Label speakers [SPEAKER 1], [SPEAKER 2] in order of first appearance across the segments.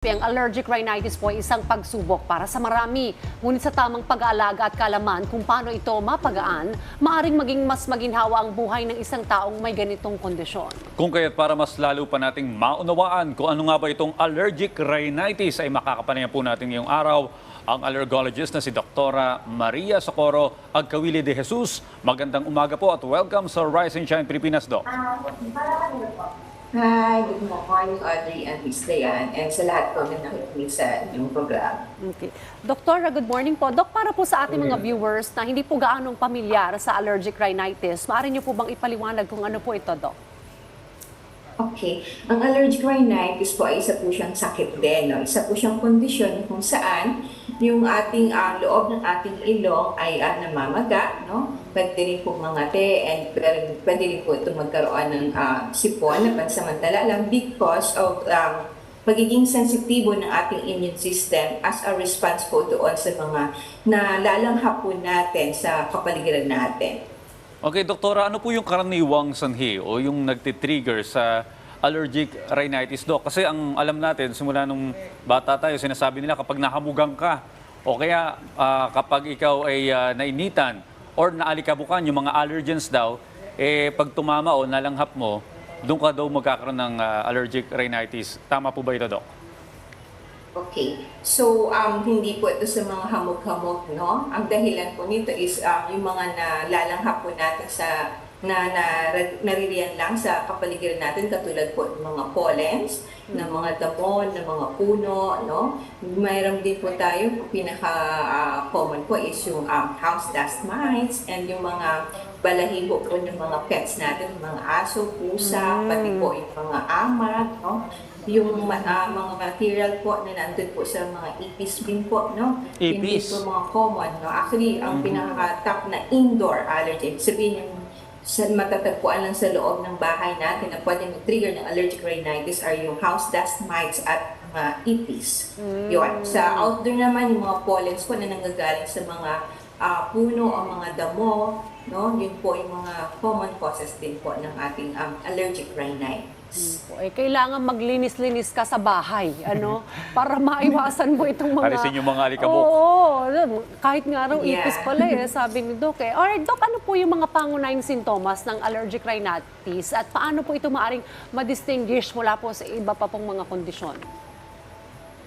[SPEAKER 1] Ang allergic rhinitis po ay isang pagsubok para sa marami. Ngunit sa tamang pag-aalaga at kalaman kung paano ito mapagaan, maaring maging mas maginhawa ang buhay ng isang taong may ganitong kondisyon.
[SPEAKER 2] Kung kaya't para mas lalo pa nating maunawaan kung ano nga ba itong allergic rhinitis ay makakapanayan po natin ngayong araw ang allergologist na si Doktora Maria Socorro Agkawili de Jesus. Magandang umaga po at welcome sa Rise and Shine Pilipinas, Doc.
[SPEAKER 3] Hi, good morning, Audrey and Miss Dayan, and sa lahat po na nakikinig sa inyong program.
[SPEAKER 1] Okay. Doktora, good morning po. Dok, para po sa ating mga viewers na hindi po gaanong pamilyar sa allergic rhinitis, maaari niyo po bang ipaliwanag kung ano po ito, Dok?
[SPEAKER 3] Okay, ang allergic rhinitis po ay isa po siyang sakit din. No? Isa po siyang kondisyon kung saan yung ating ah, loob ng ating ilong ay ah, namamaga, no? Pwede rin po mangate and pwede rin po ito magkaroon ng ah, sipon na pansamantala lang because of um, pagiging sensitibo ng ating immune system as a response po doon sa mga nalalanghap po natin sa kapaligiran natin.
[SPEAKER 2] Okay, Doktora, ano po yung karaniwang sanhi o yung nagtitrigger sa allergic rhinitis, Doc? Kasi ang alam natin, simula nung bata tayo, sinasabi nila kapag nahamugang ka o kaya ah, kapag ikaw ay ah, nainitan or naalikabukan, yung mga allergens daw, eh pag tumama o nalanghap mo, doon ka daw magkakaroon ng ah, allergic rhinitis. Tama po ba ito, Doc?
[SPEAKER 3] Okay. So, um, hindi po ito sa mga hamog-hamog, no? Ang dahilan po nito is um, yung mga nalalanghap po natin sa na, na naririyan lang sa kapaligiran natin katulad po ng mga pollens, ng mga damo, ng mga puno, no? Mayroon din po tayo, pinaka ah, common po is yung um, house dust mites and yung mga balahibo po ng mga pets natin, mga aso, pusa, pati po yung mga amag, no? yung ah, mga material po na nandun po sa mga ipis din po, no? Hindi
[SPEAKER 2] Ipis?
[SPEAKER 3] po mga common, no? Actually, ang pinaka-top na indoor allergen, sabihin yung sa matatagpuan lang sa loob ng bahay natin na pwede mag-trigger ng allergic rhinitis are yung house dust mites at mga ipis. Yun. Sa outdoor naman, yung mga pollens po na nanggagaling sa mga ah, puno o mga damo, no? Yun po yung mga common causes din po ng ating um, allergic rhinitis.
[SPEAKER 1] Po, eh, kailangan maglinis-linis ka sa bahay, ano, para maiwasan mo itong mga...
[SPEAKER 2] Alisin yung mga alikabok.
[SPEAKER 1] Oo, alam, kahit nga raw
[SPEAKER 3] Yeah.
[SPEAKER 1] ipis pala eh, sabi ni Doc eh. Alright, Doc, ano po yung mga pangunahing sintomas ng allergic rhinitis at paano po ito maaring ma-distinguish mula po sa iba pa pong mga kondisyon?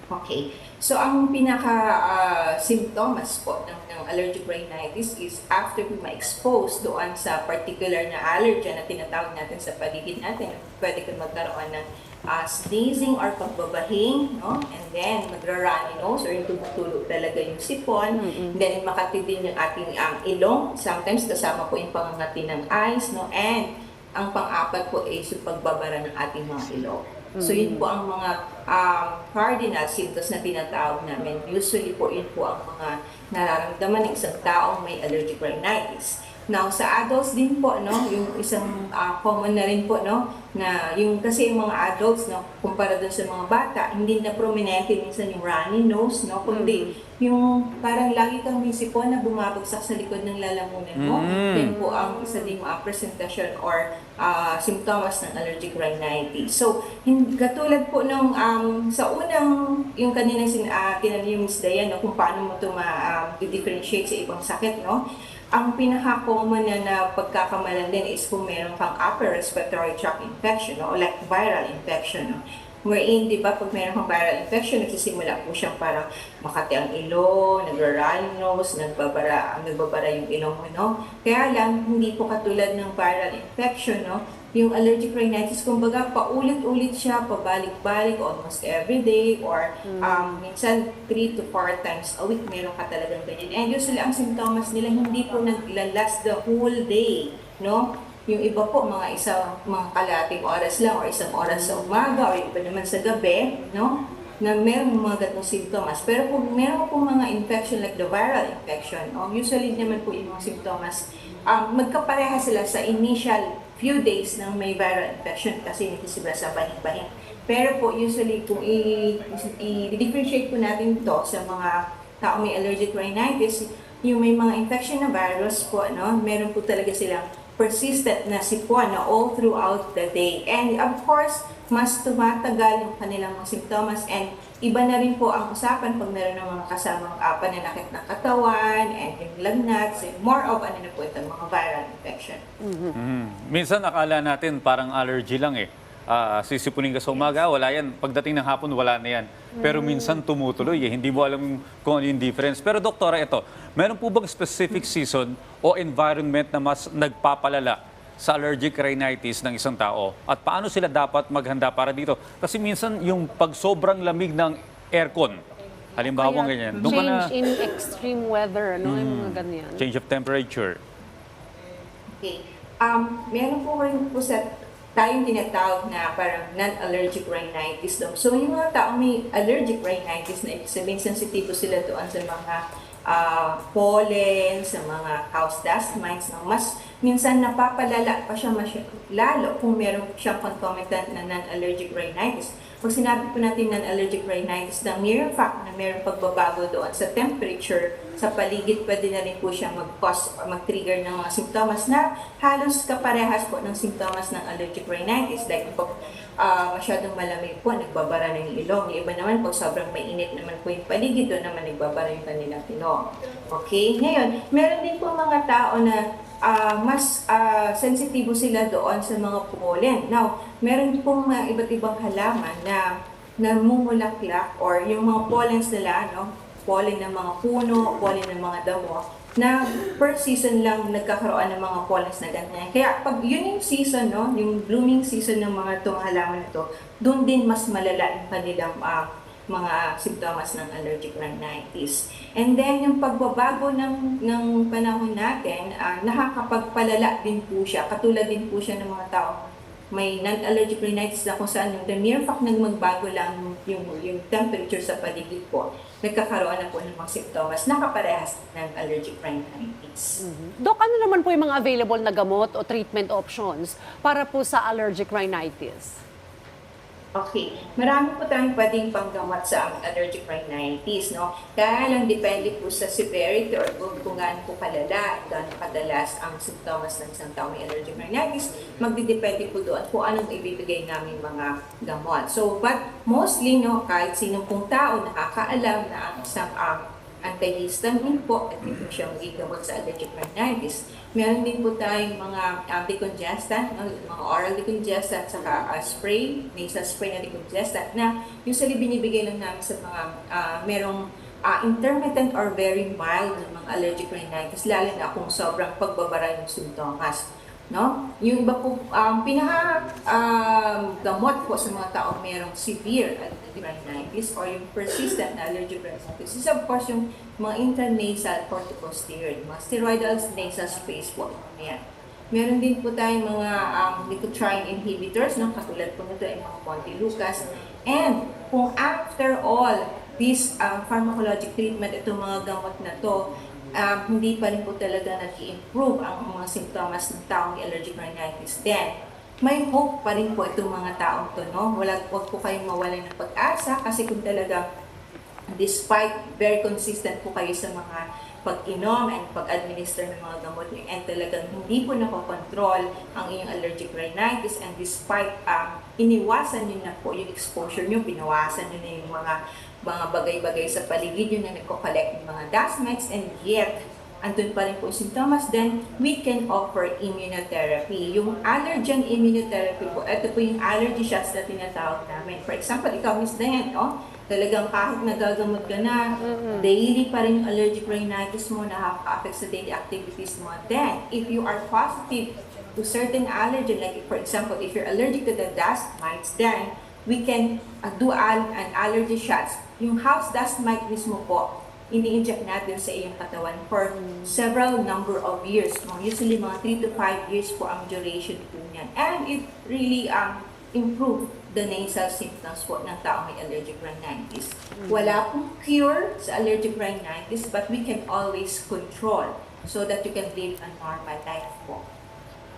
[SPEAKER 3] Okay. So, ang pinaka-symptoms po ng, ng allergic rhinitis is after we ma-expose doon sa particular na allergen na tinatawag natin sa paligid natin, pwede kang magkaroon ng ah, sneezing or pagbabahing, no? And then, magra-runny nose or yung tumutulog talaga yung sipon. Then, makati din yung ating um, ilong. Sometimes, kasama po yung pangangati ng eyes, no? And, ang pang-apat po is yung pagbabara ng ating mga ilong. So yun po ang mga um, cardinal symptoms na tinatawag namin. Usually po yun po ang mga nararamdaman ng isang taong may allergic rhinitis. Now sa adults din po no, yung isang ah, common na rin po no na yung kasi yung mga adults no kumpara dun sa mga bata, hindi na prominente minsan yung runny nose no kundi yung parang lagi kang may sipon na bumabagsak sa likod ng lalamunan mo.
[SPEAKER 2] Mm.
[SPEAKER 3] Yan po ang isa ding mga presentasyon or ah, symptoms ng allergic rhinitis. So, hin- katulad po nung um, sa unang, yung kanina sin, uh, tinanong yung Miss Dayan, no, kung paano mo ito ma-differentiate sa ibang sakit, no? Ang pinaka-common na, na pagkakamalan din is kung meron kang upper respiratory tract infection, no? o like viral infection. No? Wherein, di ba, pag meron kang viral infection, nagsisimula po siyang parang makati ang ilong, nagra-runny nose, nagbabara, nagbabara yung ilong mo, no? Kaya lang, hindi po katulad ng viral infection, no? Yung allergic rhinitis, kumbaga, paulit-ulit siya, pabalik-balik, almost every day, or um, minsan 3 to 4 times a week, meron ka talagang ganyan. And usually, ang symptoms nila, hindi po naglalast the whole day, no? Yung iba po, mga isa, mga kalating oras lang or isang oras sa umaga or iba naman sa gabi, no? Na meron mga ganong symptoms. Pero kung meron po mga infection like the viral infection, oh, usually naman po yung mga symptoms, um, magkapareha sila sa initial few days ng may viral infection kasi hindi sila sa bahing-bahing. Pero po, usually, kung i-differentiate po natin to sa mga tao may allergic rhinitis, yung may mga infection na virus po, no, meron po talaga silang persistent na sipon all throughout the day. And of course, mas tumatagal yung kanilang mga symptoms and iba na rin po ang usapan pag meron ng mga kasamang uh, pananakit ng katawan and yung lagnat. So, more of ano na po ito, mga viral infection.
[SPEAKER 2] Mhm. Minsan akala natin parang allergy lang eh. Ah, sisipunin ka sa umaga, wala yan. Pagdating ng hapon, wala na yan. Pero minsan tumutuloy eh. Hindi mo alam kung ano yung difference. Pero doktora, ito, meron po bang specific season o environment na mas nagpapalala sa allergic rhinitis ng isang tao? At paano sila dapat maghanda para dito? Kasi minsan yung pag sobrang lamig ng aircon, halimbawa
[SPEAKER 1] Kaya
[SPEAKER 2] ganyan, doon ka na
[SPEAKER 1] change in extreme weather, ano, yung mga ganyan.
[SPEAKER 2] change of temperature.
[SPEAKER 3] Okay. Um, meron po rin po sa tayong tinatawag na parang non-allergic rhinitis daw. So, yung mga tao may allergic rhinitis na ibig sabihin sensitibo sila doon sa mga ah, pollen, sa mga house dust mites, na mas minsan napapalala pa siya masy- lalo kung meron siyang concomitant na non-allergic rhinitis. Pag sinabi po natin non-allergic rhinitis, the mere fact na meron pagbabago doon sa temperature sa paligid, pwede na rin po siya mag-cause or mag-trigger ng mga simptomas na halos kaparehas po ng simptomas ng allergic rhinitis. Like pag ah, masyadong malamig po, nagbabara ng ilong. Yung iba naman, pag sobrang mainit naman po yung paligid, doon naman nagbabara yung kanilang ilong. Okay? Ngayon, meron din po mga tao na ah, mas ah, sensitibo sila doon sa mga pollen. Now, meron pong mga iba't ibang halaman na namumulaklak or yung mga pollens nila, no? pollen ng mga puno, pollen ng mga damo, na per season lang nagkakaroon ng mga pollens na ganyan. Kaya pag yun yung season, no, yung blooming season ng mga itong halaman na to, doon din mas malala yung kanilang ah, mga simptomas ng allergic rhinitis. And then, yung pagbabago ng, ng panahon natin, ah, nakakapagpalala din po siya. Katulad din po siya ng mga tao may non-allergic rhinitis na kung saan yung the mere fact na magbago lang yung, yung temperature sa paligid po, nagkakaroon na po ng mga simptomas na kaparehas ng allergic rhinitis.
[SPEAKER 1] Dok, ano naman po yung mga available na gamot o treatment options para po sa allergic rhinitis?
[SPEAKER 3] Okay, marami po tayong pwedeng panggamot sa allergic rhinitis, no? Kaya lang depende po sa severity or kung, gaano po kalala, gaano kadalas ang simptomas ng isang tao may allergic rhinitis, magdidepende po doon kung anong ibibigay naming mga gamot. So, but mostly, no, kahit sinong pong tao nakakaalam na ang isang um, antihistamine po at ito siya magigamot sa allergic rhinitis. Meron din po tayong mga uh, decongestant, no, mga oral decongestant, saka uh, spray, nasal spray na decongestant na usually binibigay lang namin sa mga uh, merong uh, intermittent or very mild na mga allergic rhinitis, lalo na kung sobrang pagbabara yung simptomas. No? Yung iba po, um, pinaka um, gamot po sa mga taong merong severe rhinitis or yung persistent na allergic rhinitis is of course yung mga intranasal corticosteroid, mga steroidal nasal sprays po. Ayan. Meron din po tayong mga um, leukotriene inhibitors, no? katulad po nito ay mga Montelukast. And kung after all this um, pharmacologic treatment, itong mga gamot na to, um, hindi pa rin po talaga nag-improve ang mga simptomas ng taong allergic rhinitis, then may hope pa rin po itong mga taong to, no? Wala, huwag po kayong mawalan ng pag-asa kasi kung talaga despite very consistent po kayo sa mga pag-inom and pag-administer ng mga gamot niyo and talagang hindi po nakokontrol ang inyong allergic rhinitis and despite um, iniwasan niyo na po yung exposure niyo, pinawasan niyo na yung mga mga bagay-bagay sa paligid niyo na nagko-collect ng mga dust mites and yet andun pa rin po yung sintomas, then we can offer immunotherapy. Yung allergen immunotherapy po, ito po yung allergy shots na tinatawag namin. For example, ikaw, Miss Diane, oh, talagang kahit nagagamot ka na, daily pa rin yung allergic rhinitis mo, nakaka-affect sa daily activities mo. Then, if you are positive to certain allergen, like for example, if you're allergic to the dust mites, then we can uh, do al- an allergy shots. Yung house dust mite mismo po, ini-inject natin sa iyong katawan for several number of years. Usually mga 3 to 5 years po ang duration po niyan. And it really um, improve the nasal symptoms po ng tao may allergic rhinitis. Wala pong cure sa allergic rhinitis but we can always control so that you can live a normal life po.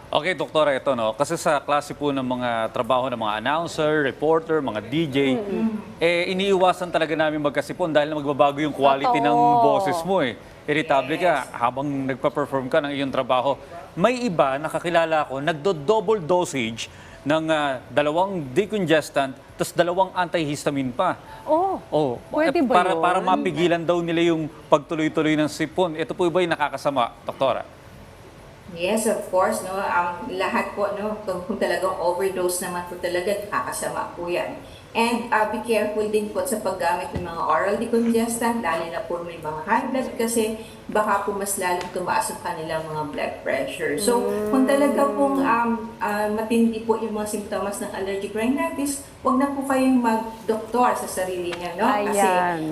[SPEAKER 2] Okay, doktora, ito no. Kasi sa klase po ng mga trabaho ng mga announcer, reporter, mga DJ, eh iniiwasan talaga namin magkasipon dahil magbabago yung quality ng
[SPEAKER 1] Totoo.
[SPEAKER 2] boses mo eh. Irritable ka habang nagpa-perform ka ng iyong trabaho. May iba, nakakilala ko, nagdo-double dosage ng ah, dalawang decongestant tapos dalawang antihistamine pa.
[SPEAKER 1] Oh,
[SPEAKER 2] Oh,
[SPEAKER 1] Pwede
[SPEAKER 2] eh,
[SPEAKER 1] ba
[SPEAKER 2] para,
[SPEAKER 1] yun?
[SPEAKER 2] para mapigilan daw nila yung pagtuloy-tuloy ng sipon. Ito po ba yung nakakasama, doktora?
[SPEAKER 3] Yes, of course, no. Um, lahat po, no, kung, kung talagang overdose naman po talaga, nakakasama po yan. And uh, be careful din po sa paggamit ng mga oral decongestant, lalo na po may mga high blood kasi baka po mas lalong tumaas ang kanilang mga blood pressure. So, kung talaga pong um, uh, matindi po yung mga simptomas ng allergic rhinitis, huwag na po kayong mag-doktor sa sarili niya, no? Kasi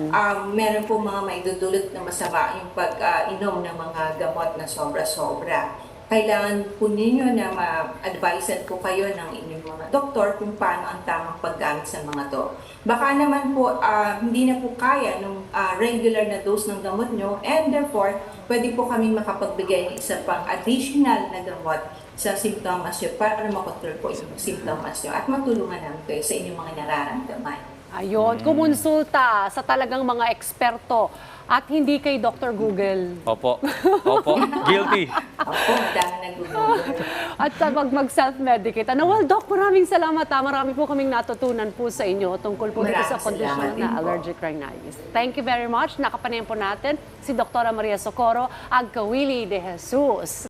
[SPEAKER 3] um, meron po mga maidudulot na masama yung pag-inom ng mga gamot na sobra-sobra. Kailangan po ninyo na ma-advisean po kayo ng inyong mga doktor kung paano ang tamang paggamit sa mga to. Baka naman po ah, hindi na po kaya ng regular na dose ng gamot nyo and therefore pwede po kami makapagbigay ng isa pang additional na gamot sa simptomas nyo para makontrol po yung simptomas nyo at matulungan namin kayo sa inyong mga nararamdaman.
[SPEAKER 1] Ayun. Kumonsulta sa talagang mga eksperto at hindi kay Dr. Google.
[SPEAKER 2] Opo. Opo. Guilty.
[SPEAKER 3] Ako, madami nag-google.
[SPEAKER 1] At sa mag, mag-self-medicate. Ano, well, Doc, maraming salamat. Ha. Marami po kaming natutunan po sa inyo tungkol po dito sa
[SPEAKER 3] Maraming din
[SPEAKER 1] na
[SPEAKER 3] po.
[SPEAKER 1] allergic rhinitis. Thank you very much. Nakapanayan po natin si Dr. Maria Socorro Agkawili de Jesus.